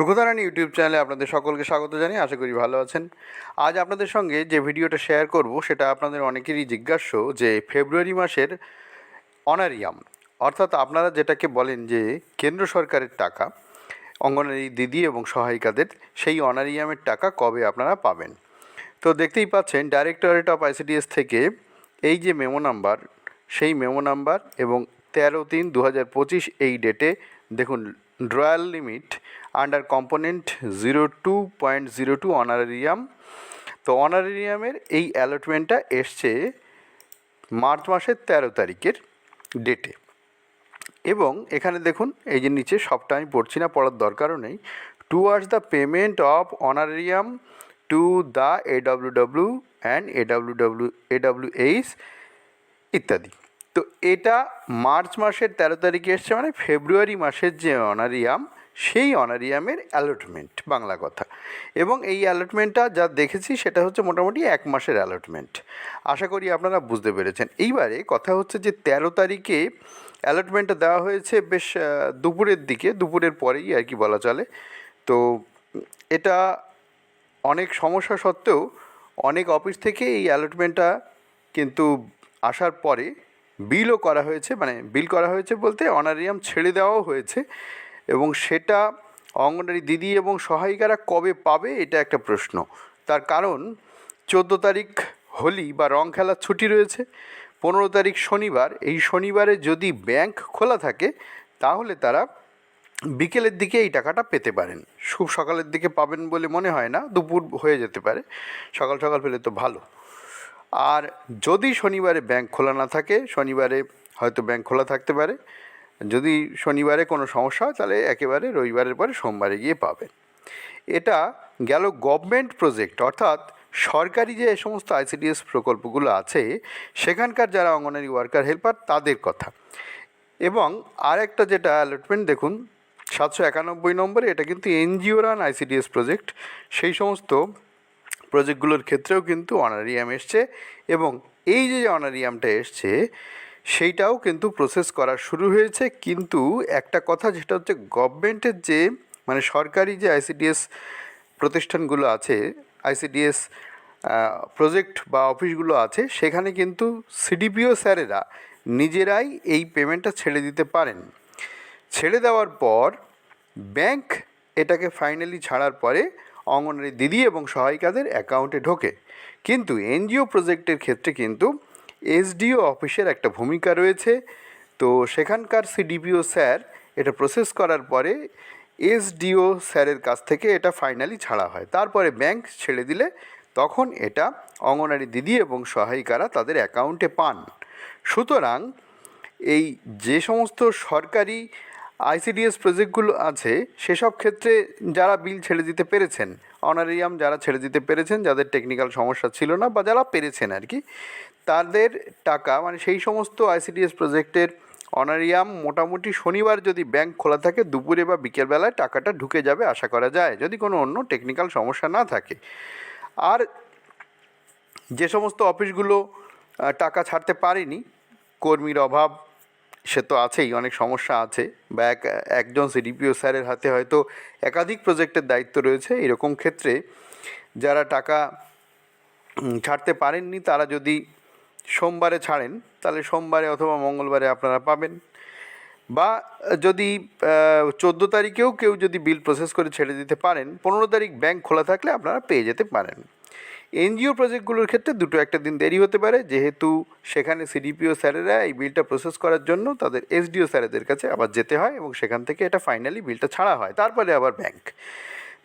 সুখধারানী YouTube চ্যানেলে আপনাদের সকলকে স্বাগত জানাই আশা করি ভালো আছেন। আজ আপনাদের সঙ্গে যে ভিডিওটা শেয়ার করব, সেটা আপনাদের অনেকেরই জিজ্ঞাস্য যে ফেব্রুয়ারি মাসের অনারিয়াম, অর্থাৎ আপনারা যেটাকে বলেন যে কেন্দ্র সরকারের টাকা, অঙ্গনারী দিদি এবং সহায়িকাদের সেই অনারিয়ামের টাকা কবে আপনারা পাবেন? তো দেখতেই পাচ্ছেন, ডাইরেক্টরেট অফ আইসিডিএস থেকে এই যে মেমো নাম্বার, সেই মেমো নাম্বার এবং তেরো তিন দু এই ডেটে দেখুন royal limit under component zero two point zero two honorarium. তো অনারেরিয়ামের এই অ্যালটমেন্টটা এসছে মার্চ মাসের তেরো তারিখের ডেটে এবং এখানে দেখুন, এই যে নিচে সবটা আমি পড়ছি না, পড়ার দরকারও নেই। Towards the payment of honorarium to the AWW and AWW AWH ইত্যাদি। তো এটা মার্চ মাসের তেরো তারিখে এসছে মানে ফেব্রুয়ারি মাসের যে অনারিয়াম, সেই অনারিয়ামের অ্যালটমেন্ট বাংলা কথা। এবং এই অ্যালটমেন্টটা যা দেখেছি সেটা হচ্ছে মোটামুটি এক মাসের অ্যালটমেন্ট আশা করি আপনারা বুঝতে পেরেছেন। এইবারে কথা হচ্ছে যে তেরো তারিখে অ্যালটমেন্টটা দেওয়া হয়েছে বেশ দুপুরের দিকে, দুপুরের পরেই আর কি বলা চলে। তো এটা অনেক সমস্যা সত্ত্বেও অনেক অফিস থেকে এই অ্যালটমেন্টটা কিন্তু আসার পরে বিলও করা হয়েছে মানে বিল করা হয়েছে বলতে অনারিয়াম ছেড়ে দেওয়াও হয়েছে এবং সেটা অঙ্গনারী দিদি এবং সহায়িকারা কবে পাবে এটা একটা প্রশ্ন। তার কারণ চোদ্দ তারিখ হোলি বা রং খেলার ছুটি রয়েছে, পনেরো তারিখ শনিবার। এই শনিবারে যদি ব্যাংক খোলা থাকে, তাহলে তারা বিকেলের দিকে এই টাকাটা পেতে পারেন। খুব সকালের দিকে পাবেন বলে মনে হয় না, দুপুর হয়ে যেতে পারে। সকাল সকাল পেলে তো ভালো। আর যদি শনিবারে ব্যাংক খোলা না থাকে, শনিবারে হয়তো ব্যাংক খোলা থাকতে পারে। যদি শনিবারে কোনো সমস্যা হয়, তাহলে একেবারে রবিবারের পরে সোমবারে গিয়ে পাবেন। এটা গেল গভর্নমেন্ট প্রজেক্ট, অর্থাৎ সরকারি যে সমস্ত আইসিডিএস প্রকল্পগুলো আছে, সেখানকার যারা অঙ্গনারী ওয়ার্কার, হেল্পার, তাদের কথা। এবং আরেকটা যেটা অ্যালটমেন্ট দেখুন, সাতশো একানব্বই নম্বরে এটা কিন্তু এনজিও রান আইসিডিএস প্রজেক্ট, সেই সমস্ত প্রজেক্টগুলোর ক্ষেত্রেও কিন্তু অনারিয়াম এসছে এবং এই যে অনারিয়ামটা এসছে, সেইটাও কিন্তু প্রসেস করা শুরু হয়েছে। কিন্তু একটা কথা যেটা হচ্ছে গভর্নমেন্টের যে মানে সরকারি যে আইসিডিএস প্রতিষ্ঠানগুলো আছে আইসিডিএস প্রজেক্ট বা অফিসগুলো আছে, সেখানে কিন্তু সিডিপিও স্যারেরা নিজেরাই এই পেমেন্টটা ছেড়ে দিতে পারেন। ছেড়ে দেওয়ার পর ব্যাংক এটাকে ফাইনালি ছাড়ার পরে অঙ্গনারী দিদি এবং সহায়িকাদের অ্যাকাউন্টে ঢোকে। কিন্তু এনজিও প্রজেক্টের ক্ষেত্রে কিন্তু এসডিও অফিসের একটা ভূমিকা রয়েছে। তো সেখানকার সিডিপিও স্যার এটা প্রসেস করার পরে এসডিও স্যারের কাছ থেকে এটা ফাইনালি ছাড়া হয়। তারপরে ব্যাংক ছেড়ে দিলে তখন এটা অঙ্গনারী দিদি এবং সহায়িকারা তাদের অ্যাকাউন্টে পান। সুতরাং এই যে সমস্ত সরকারি আইসিডিএস প্রজেক্টগুলো আছে, সেসব ক্ষেত্রে যারা বিল ছেড়ে দিতে পেরেছেন, অনারিয়াম যারা ছেড়ে দিতে পেরেছেন, যাদের টেকনিক্যাল সমস্যা ছিল না বা যারা পেরেছেন আর কি, তাদের টাকা মানে সেই সমস্ত আইসিডিএস প্রজেক্টের অনারিয়াম মোটামুটি শনিবার যদি ব্যাংক খোলা থাকে, দুপুরে বা বিকেলবেলায় টাকাটা ঢুকে যাবে আশা করা যায়, যদি কোনো অন্য টেকনিক্যাল সমস্যা না থাকে। আর যে সমস্ত অফিসগুলো টাকা ছাড়তে পারেনি, কর্মীর অভাব সে তো আছেই, অনেক সমস্যা আছে। বা এক, একজন সিডিপিও স্যারের হাতে হয়তো একাধিক প্রজেক্টের দায়িত্ব রয়েছে। এরকম ক্ষেত্রে যারা টাকা ছাড়তে পারেননি, তারা যদি সোমবারে ছাড়েন, তাহলে সোমবারে অথবা মঙ্গলবারে আপনারা পাবেন। বা যদি চোদ্দ তারিখেও কেউ যদি বিল প্রসেস করে ছেড়ে দিতে পারেন, পনেরো তারিখ ব্যাংক খোলা থাকলে আপনারা পেয়ে যেতে পারেন। এনজিও প্রজেক্টগুলোর ক্ষেত্রে দুটো একটা দিন দেরি হতে পারে। যেহেতু সেখানে সিডিপিও স্যারেরা এই বিলটা প্রসেস করার জন্য তাদের এসডিও স্যারেদের কাছে আবার যেতে হয় এবং সেখান থেকে এটা ফাইনালি বিলটা ছাড়া হয়। তারপরে আবার ব্যাংক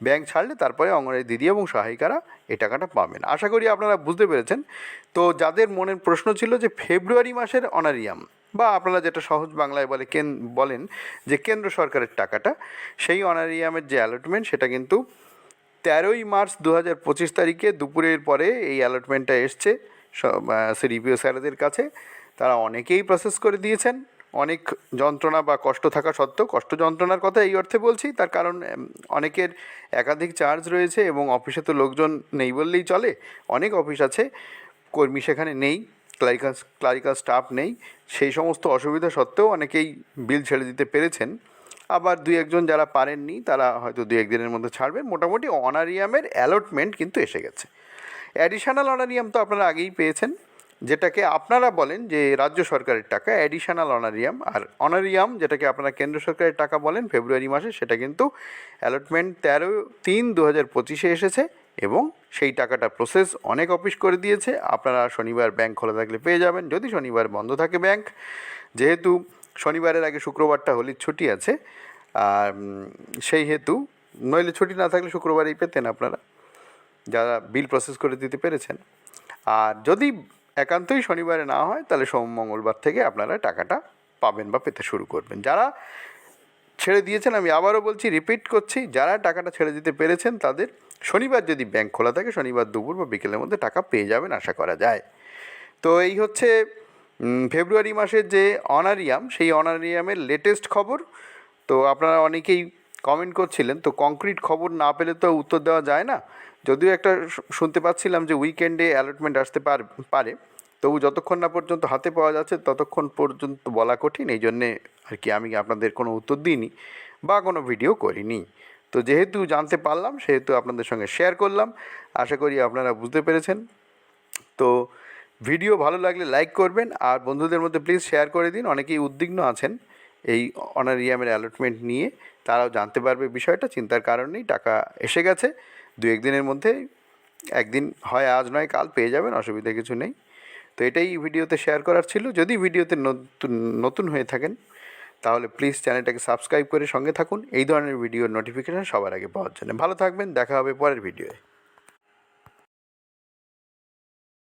ব্যাংক ছাড়লে তারপরে অঙ্গনওয়াড়ি দিদি এবং সহায়িকারা এই টাকাটা পাবেন। আশা করি আপনারা বুঝতে পেরেছেন। তো যাদের মনের প্রশ্ন ছিল যে ফেব্রুয়ারি মাসের অনারিয়াম বা আপনারা যেটা সহজ বাংলায় বলে কেন বলেন যে কেন্দ্র সরকারের টাকাটা, সেই অনারিয়ামের যে অ্যালটমেন্ট সেটা কিন্তু তেরোই মার্চ দু হাজার পঁচিশ তারিখে দুপুরের পরে এই অ্যালটমেন্টটা এসছে। সিডিপিও স্যারেদের কাছে। তারা অনেকেই প্রসেস করে দিয়েছেন। অনেক যন্ত্রণা বা কষ্ট থাকা সত্ত্বেও, কষ্ট যন্ত্রণার কথা এই অর্থে বলছি। তার কারণ অনেকের একাধিক চার্জ রয়েছে এবং অফিসে তো লোকজন নেই বললেই চলে। অনেক অফিস আছে, কর্মী সেখানে নেই ক্লারিকাল ক্লারিকাল স্টাফ নেই। সেই সমস্ত অসুবিধা সত্ত্বেও অনেকেই বিল ছেড়ে দিতে পেরেছেন। আবার দুই একজন যারা পারেননি, তারা হয়তো দু একদিনের মধ্যে ছাড়বেন। মোটামুটি অনারিয়ামের অ্যালটমেন্ট কিন্তু এসে গেছে। অ্যাডিশনাল অনারিয়াম তো আপনারা আগেই পেয়েছেন, যেটাকে আপনারা বলেন যে রাজ্য সরকারের টাকা অ্যাডিশনাল অনারিয়াম। আর অনারিয়াম, যেটাকে আপনারা কেন্দ্র সরকারের টাকা বলেন, ফেব্রুয়ারি মাসে, সেটা কিন্তু অ্যালটমেন্ট তেরো তিন দু হাজার পঁচিশে এসেছে এবং সেই টাকাটা প্রসেস অনেক অফিস করে দিয়েছে। আপনারা শনিবার ব্যাংক খোলা থাকলে পেয়ে যাবেন। যদি শনিবার বন্ধ থাকে ব্যাংক যেহেতু শনিবারের আগে শুক্রবারটা হোলির ছুটি আছে, আর সেই হেতু, নইলে ছুটি না থাকলে শুক্রবারেই পেতেন আপনারা, যারা বিল প্রসেস করে দিতে পেরেছেন। আর যদি একান্তই শনিবারে না হয়, তাহলে সোম, মঙ্গলবার থেকে আপনারা টাকাটা পাবেন বা পেতে শুরু করবেন। যারা ছেড়ে দিয়েছেন, আমি আবারও বলছি রিপিট করছি, যারা টাকাটা ছেড়ে দিতে পেরেছেন, তাদের শনিবার যদি ব্যাংক খোলা থাকে, শনিবার দুপুর বা বিকেলের মধ্যে টাকা পেয়ে যাবেন, আশা করা যায়। তো এই হচ্ছে ফেব্রুয়ারি মাসের যে অনারিয়াম, সেই অনারিয়ামের লেটেস্ট খবর, তো আপনারা অনেকেই কমেন্ট করছিলেন, তো কংক্রিট খবর না পেলে তো উত্তর দেওয়া যায় না। যদিও একটা শুনতে পাচ্ছিলাম যে উইকেন্ডে অ্যালটমেন্ট আসতে পার তবু যতক্ষণ না পর্যন্ত হাতে পাওয়া যাচ্ছে, ততক্ষণ পর্যন্ত বলা কঠিন, এই জন্যে আর কি আমি আপনাদের কোনো উত্তর দিইনি বা কোনো ভিডিও করিনি। তো যেহেতু জানতে পারলাম, সেহেতু আপনাদের সঙ্গে শেয়ার করলাম, আশা করি আপনারা বুঝতে পেরেছেন। তো ভিডিও ভালো লাগলে লাইক করবেন আর বন্ধুদের মধ্যে প্লিজ শেয়ার করে দিন। অনেকেই উদ্বিগ্ন আছেন এই অনারিয়ামের অ্যালটমেন্ট নিয়ে। তারাও জানতে পারবে বিষয়টা, চিন্তার কারণেই টাকা এসে গেছে। দু একদিনের মধ্যে, একদিন হয় আজ নয়, কাল পেয়ে যাবেন, অসুবিধা কিছু নেই। তো এটাই ভিডিওতে শেয়ার করার ছিল। যদি ভিডিওতে নতুন নতুন হয়ে থাকেন, তাহলে প্লিজ চ্যানেলটাকে সাবস্ক্রাইব করে সঙ্গে থাকুন। এই ধরনের ভিডিওর নোটিফিকেশান সবার আগে পাওয়ার জন্য। ভালো থাকবেন, দেখা হবে পরের ভিডিওয়ে